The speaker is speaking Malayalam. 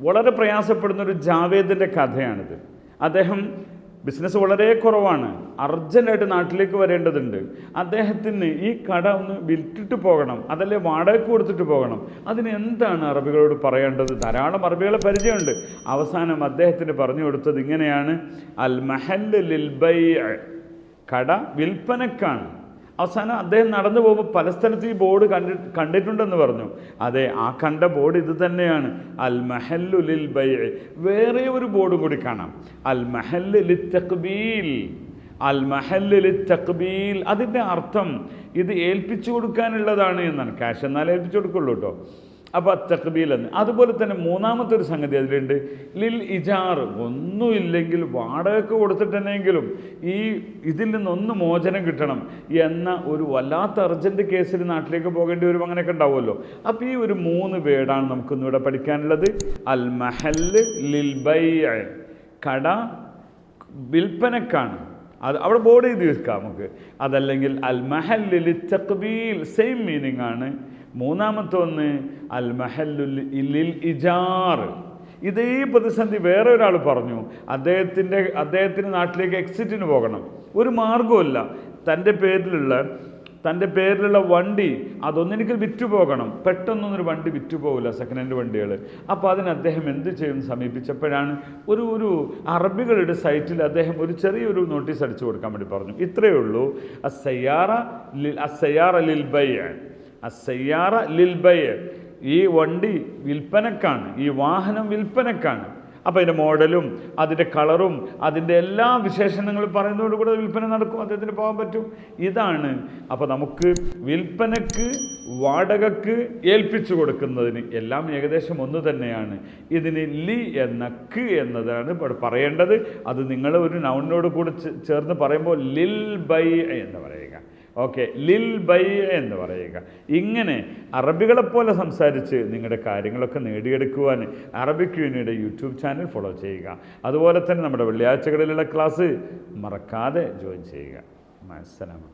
വളരെ പ്രയാസപ്പെടുന്ന ഒരു ജാവേദിന്റെ കഥയാണിത്. അദ്ദേഹം ബിസിനസ് വളരെ കുറവാണ്. അർജന്റായിട്ട് നാട്ടിലേക്ക് വരേണ്ടതുണ്ട്. അദ്ദേഹത്തിന് ഈ കട ഒന്ന് വിറ്റിട്ട് പോകണം. അതല്ലേ വാടക കൊടുത്തിട്ട് പോകണം. അതിന് എന്താണ് അറബികളോട് പറയേണ്ടത്? ധാരാളം അറബികളെ പരിചയമുണ്ട്. അവസാനം അദ്ദേഹത്തിന് പറഞ്ഞു കൊടുത്തത് ഇങ്ങനെയാണ്. അൽ മഹല്ലിൽ ലിൽ ബൈ. കട വിൽപ്പനക്കാണ്. അവസാനം അദ്ദേഹം നടന്നു പോകുമ്പോൾ പല സ്ഥലത്ത് ഈ ബോർഡ് കണ്ടി കണ്ടിട്ടുണ്ടെന്ന് പറഞ്ഞു. അതെ ആ കണ്ട ബോർഡ് ഇത് തന്നെയാണ്. അൽ മഹല്ലു ലിൽ ബൈ വേറെ ഒരു ബോർഡ് കൂടി കാണാം. അൽ മഹല്ലു ലി തക്ബീൽ. അൽ മഹല്ലു ലി തക്ബീൽ. അതിന്റെ അർത്ഥം ഇത് ഏൽപ്പിച്ചു കൊടുക്കാനുള്ളതാണ് എന്നാണ്. ക്യാഷ് എന്നാൽ ഏൽപ്പിച്ചു കൊടുക്കുള്ളൂ കേട്ടോ. അപ്പോൾ തക്ബീൽ എന്ന്. അതുപോലെ തന്നെ മൂന്നാമത്തെ ഒരു സംഗതി അതിലുണ്ട്. ലിൽ ഇജാർ ഒന്നുമില്ലെങ്കിൽ വാടകയ്ക്ക് കൊടുത്തിട്ടുണ്ടെങ്കിലും ഈ ഇതിൽ നിന്നൊന്ന് മോചനം കിട്ടണം എന്ന ഒരു വല്ലാത്ത അർജന്റ് കേസിൽ നാട്ടിലേക്ക് പോകേണ്ടി വരും അങ്ങനെയൊക്കെ ഉണ്ടാവുമല്ലോ. അപ്പോൾ ഈ ഒരു മൂന്ന് വേർഡാണ് നമുക്കിന്നിവിടെ പഠിക്കാനുള്ളത്. അൽ മഹൽ ലിൽ ബൈ കട വിൽപ്പനക്കാണ്. അത് അവിടെ ബോർഡ് ചെയ്ത് വെക്കാം നമുക്ക്. അതല്ലെങ്കിൽ അൽ മഹല്ലിൽ തക്ബീൽ സെയിം മീനിങ് ആണ്. മൂന്നാമത്തെ ഒന്ന് അൽ മഹല്ലുൽ ഇജാർ. ഇതേ പ്രതിസന്ധി വേറെ ഒരാൾ പറഞ്ഞു അദ്ദേഹത്തിന്റെ അദ്ദേഹത്തിന്റെ നാട്ടിലേക്ക് എക്സിറ്റിന് പോകണം. ഒരു മാർഗമല്ല തന്റെ പേരിലുള്ള തന്റെ പേരിലുള്ള വണ്ടി അതൊന്നെനിക്ക് വിറ്റു പോകണം പെട്ടെന്നൊന്നൊരു വണ്ടി വിറ്റു പോകില്ല സെക്കൻഡ് ഹാൻഡ് വണ്ടികൾ അപ്പോൾ അതിന് അദ്ദേഹം എന്ത് ചെയ്യും? സമീപിച്ചപ്പോഴാണ് ഒരു ഒരു അറബികളുടെ സൈറ്റിൽ അദ്ദേഹം ഒരു ചെറിയൊരു നോട്ടീസ് അടിച്ചു കൊടുക്കാൻ വേണ്ടി പറഞ്ഞു. ഇത്രയേ ഉള്ളൂ. അസയ്യാറ ലിൽ അസയ്യാറ ലിൽ ബൈ അസയ്യാറ ലിൽ ബൈ ഈ വണ്ടി വിൽപ്പനക്കാണ്. ഈ വാഹനം വിൽപ്പനക്കാണ്. അപ്പോൾ അതിന്റെ മോഡലും അതിന്റെ കളറും അതിന്റെ എല്ലാ വിശേഷണങ്ങളും പറയുന്നതോടുകൂടെ വിൽപ്പന നടക്കും അദ്ദേഹത്തിന് പോകാൻ പറ്റും. ഇതാണ് അപ്പോൾ നമുക്ക് വിൽപ്പനക്ക് വാടകക്ക് ഏൽപ്പിച്ചു കൊടുക്കുന്നതിന് എല്ലാം ഏകദേശം ഒന്ന് തന്നെയാണ്. ഇതിന് ലി എന്ന ക് എന്നതാണ് പറയേണ്ടത്. അത് നിങ്ങൾ ഒരു നൗണിനോട് കൂടെ ചേർന്ന് പറയുമ്പോൾ ലിൽ ബൈ എന്ന് പറയുക. ഓക്കെ ലിൽ ബൈ എന്ന് പറയുക. ഇങ്ങനെ അറബികളെപ്പോലെ സംസാരിച്ച് നിങ്ങളുടെ കാര്യങ്ങളൊക്കെ നേടിയെടുക്കുവാൻ അറബിക് യൂണിയുടെ യൂട്യൂബ് ചാനൽ ഫോളോ ചെയ്യുക. അതുപോലെ തന്നെ നമ്മുടെ വെള്ളിയാഴ്ചകളിലുള്ള ക്ലാസ് മറക്കാതെ ജോയിൻ ചെയ്യുക. അസ്സലാമു